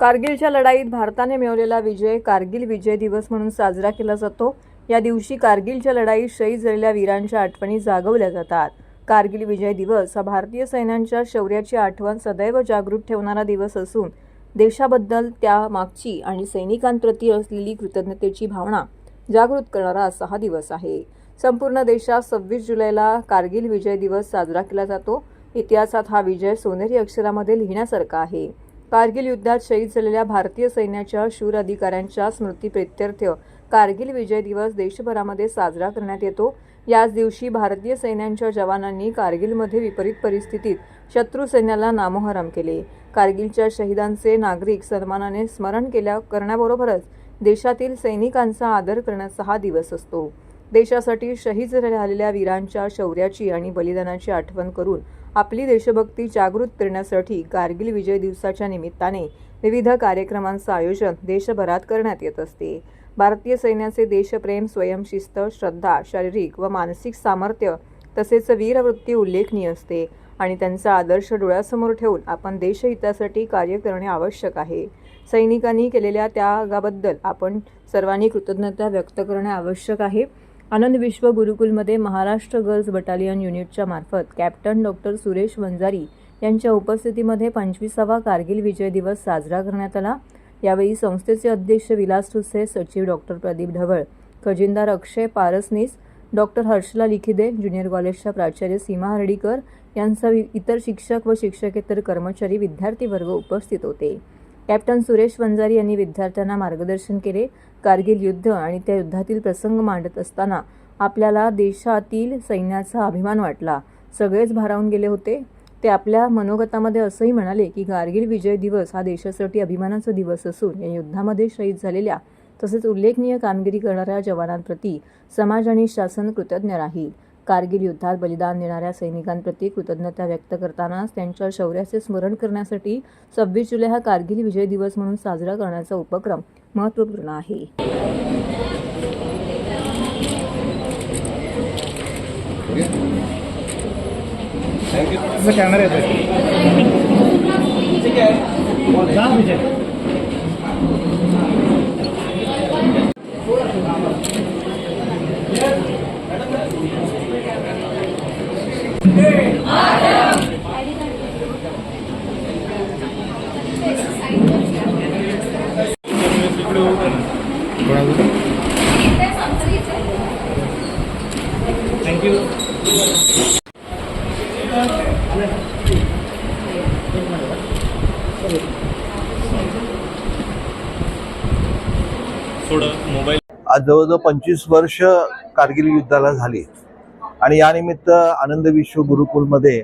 कारगिलच्या लढाईत भारताने मिळवलेला विजय कारगिल विजय दिवस म्हणून साजरा केला जातो. या दिवशी कारगिलच्या लढाईत शहीद झालेल्या वीरांच्या आठवणी जागवल्या जातात. कारगिल विजय दिवस हा भारतीय सैन्यांच्या शौर्याची आठवण सदैव जागृत ठेवणारा दिवस असून देशाबद्दल त्या मागची आणि सैनिकांप्रती असलेली कृतज्ञतेची भावना जागृत करणारा असा हा दिवस आहे. संपूर्ण देशात सव्वीस जुलैला कारगिल विजय दिवस साजरा केला जातो. इतिहासात हा विजय सोनेरी अक्षरामध्ये लिहिण्यासारखा आहे. कारगिल युद्धात शहीद झालेल्या भारतीय सैन्याच्या शूर अधिकाऱ्यांच्या स्मृतीप्रित्यर्थ कारगिल विजय दिवस देशभरामध्ये साजरा करण्यात येतो. याच दिवशी भारतीय सैन्यांच्या जवानांनी कारगिलमध्ये विपरीत परिस्थितीत शत्रू सैन्याला नामोहरम केले. कारगिलच्या शहीदांचे नागरिक सन्मानाने स्मरण केल्या करण्याबरोबरच देशातील सैनिकांचा आदर करण्याचा हा दिवस असतो. देशासाठी शहीद झालेल्या वीरांच्या शौर्याची आणि बलिदानाची आठवण करून आपली देशभक्ती जागृत करण्यासाठी कारगिल विजय दिवसाच्या निमित्ताने विविध कार्यक्रमांचं आयोजन देशभरात करण्यात येत असते. भारतीय सैन्याचे देशप्रेम स्वयंशिस्त श्रद्धा शारीरिक व मानसिक सामर्थ्य तसेच वीरवृत्ती उल्लेखनीय असते आणि त्यांचा आदर्श डोळ्यासमोर ठेवून आपण देशहितासाठी कार्य करणे आवश्यक आहे. सैनिकांनी केलेल्या त्यागाबद्दल आपण सर्वांनी कृतज्ञता व्यक्त करणे आवश्यक आहे. आनंद विश्व गुरुकुलमध्ये महाराष्ट्र गर्ल्स बटालियन युनिटच्या मार्फत कॅप्टन डॉक्टर सुरेश वंजारी यांच्या उपस्थितीमध्ये पंचवीसावा कारगिल विजय दिवस साजरा करण्यात आला. यावेळी संस्थेचे अध्यक्ष विलास ठुसे सचिव डॉक्टर प्रदीप ढवळ खजिनदार अक्षय पारसनीस डॉक्टर हर्षला लिखिदे ज्युनियर कॉलेजच्या प्राचार्य सीमा हर्डीकर यांसह इतर शिक्षक व शिक्षकेतर कर्मचारी विद्यार्थी वर्ग उपस्थित होते. कॅप्टन सुरेश वंजारी यांनी विद्यार्थ्यांना मार्गदर्शन केले. कारगिल युद्ध आणि त्या युद्धातील प्रसंग मांडत असताना आपल्याला देशातील सैन्याचा अभिमान वाटला. सगळेच भारावून गेले होते. ते आपल्या मनोगतामध्ये असंही म्हणाले की कारगिल विजय दिवस हा देशासाठी अभिमानाचा दिवस असून या युद्धामध्ये शहीद झालेल्या तसेच उल्लेखनीय कामगिरी करणाऱ्या जवानांप्रती समाज आणि शासन कृतज्ञ राहील. कारगिल युद्धात बलिदान देणाऱ्या सैनिकांप्रती कृतज्ञता व्यक्त करतानाच त्यांच्या शौर्याचे स्मरण करण्यासाठी सव्वीस जुलै हा कारगिल विजय दिवस म्हणून साजरा करण्याचा उपक्रम महत्त्वपूर्ण आहे तुझं कॅमेरा येतोय जा विजय थँक्यू थोडं मोबाईल आज जवळजवळ पंचवीस वर्ष कारगिल युद्धाला झाली. आणि यानिमित्त आनंद विश्व गुरुकुलमध्ये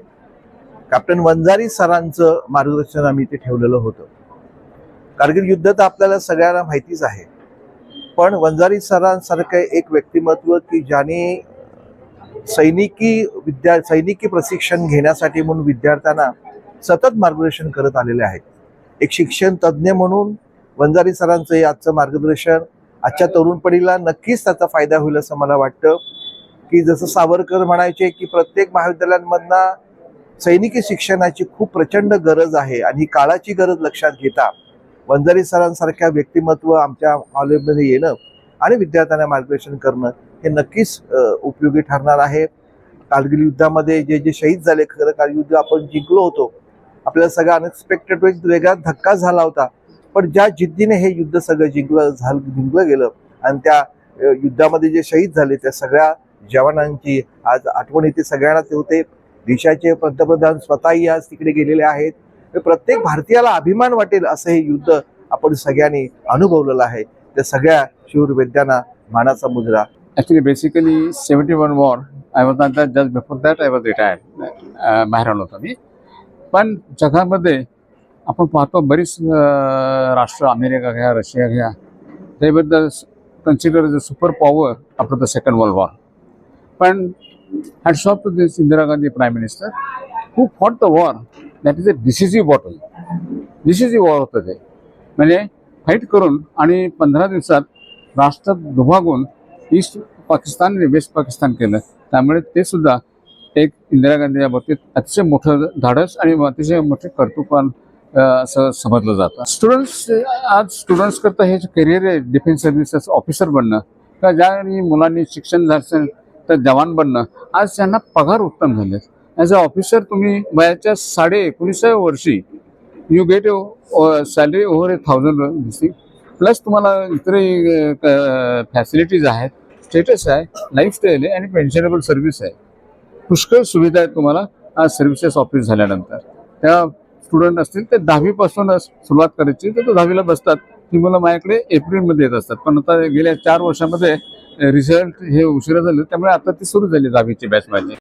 कॅप्टन वंजारी सरांचं मार्गदर्शन आम्ही इथे ठेवलेलं होतं. कारगिल युद्ध तर आपल्याला सगळ्यांना माहितीच आहे. पण वंजारी सरांसारखं एक व्यक्तिमत्व की ज्याने सैनिकी विद्या सैनिकी प्रशिक्षण घेण्यासाठी म्हणून विद्यार्थ्यांना सतत मार्गदर्शन करत आलेले आहेत. एक शिक्षण तज्ज्ञ म्हणून वंजारी सरांचं आजचं मार्गदर्शन आजच्या तरुण पिढीला नक्कीच त्याचा फायदा होईल असं मला वाटतं. की जसं सावरकर म्हणायचे की प्रत्येक महाविद्यालयांमधनं सैनिकी शिक्षणाची खूप प्रचंड गरज आहे आणि ही काळाची गरज लक्षात घेता वंजारी सरांसारख्या व्यक्तिमत्व आमच्या कॉलेजमध्ये येणं आणि विद्यार्थ्यांना मार्गदर्शन करणं हे नक्कीच उपयोगी ठरणार आहे. कारगिल युद्धामध्ये जे जे शहीद झाले खरं कारगिल युद्ध आपण जिंकलो होतो. आपल्याला सगळं अनएक्सपेक्टेड वेगळा धक्का झाला होता. पण ज्या जिद्दीने हे युद्ध सगळं जिंकलं झालं जिंकलं गेलं आणि त्या युद्धामध्ये जे शहीद झाले त्या सगळ्या जवानांची आज आठवण येते सगळ्यांनाच होते. देशाचे पंतप्रधान स्वतःही आज तिकडे गेलेले आहेत. प्रत्येक भारतीयाला अभिमान वाटेल असं हे युद्ध आपण सगळ्यांनी अनुभवलेलं आहे. त्या सगळ्या शूरवेद्यांना मानाचा मुजरा actually basically 71 one war I was not that just before that I was retired बाहेर आलो होतो मी. पण जगामध्ये आपण पाहतो बरीच राष्ट्र अमेरिका घ्या रशिया घ्या त्याबद्दल consider the considered the super power after the second पण hats off to this Indira Gandhi prime minister who fought the war that is a decisive battle decisive war होतं ते म्हणजे फाईट करून आणि पंधरा दिवसात राष्ट्र दुभागून ईस्ट पाकिस्तान आणि वेस्ट पाकिस्तान केलं. त्यामुळे ते सुद्धा एक इंदिरा गांधीच्या बाबतीत अतिशय मोठं धाडस आणि अतिशय मोठे कर्तृत्वान असं समजलं जातं. स्टुडंट्स आज स्टुडंट्स करता हे जे करिअर आहे डिफेन्स सर्व्हिसेस ऑफिसर बनणं का ज्या मुलांनी शिक्षण झालं असेल तर जवान बनणं. आज त्यांना पगार उत्तम झाले ॲज अ ऑफिसर तुम्ही वयाच्या साडे एकोणीसाव्या वर्षी you get salary over a thousand दिसते प्लस तुम्हाला इतरही uh, फॅसिलिटीज आहेत. स्टेटस आहे. लाईफस्टाईल आहे आणि पेन्शनेबल सर्व्हिस आहे. पुष्कळ सुविधा आहेत तुम्हाला आज सर्व्हिसेस ऑफिस झाल्यानंतर. त्या स्टुडंट असतील ते दहावीपासूनच सुरुवात करायची. तर तो दहावीला बसतात. ती मुलं माझ्याकडे एप्रिलमध्ये येत असतात. पण आता गेल्या चार वर्षामध्ये रिझल्ट हे उशिरा झाले त्यामुळे आता ती सुरू झाली दहावीची बॅच माझी.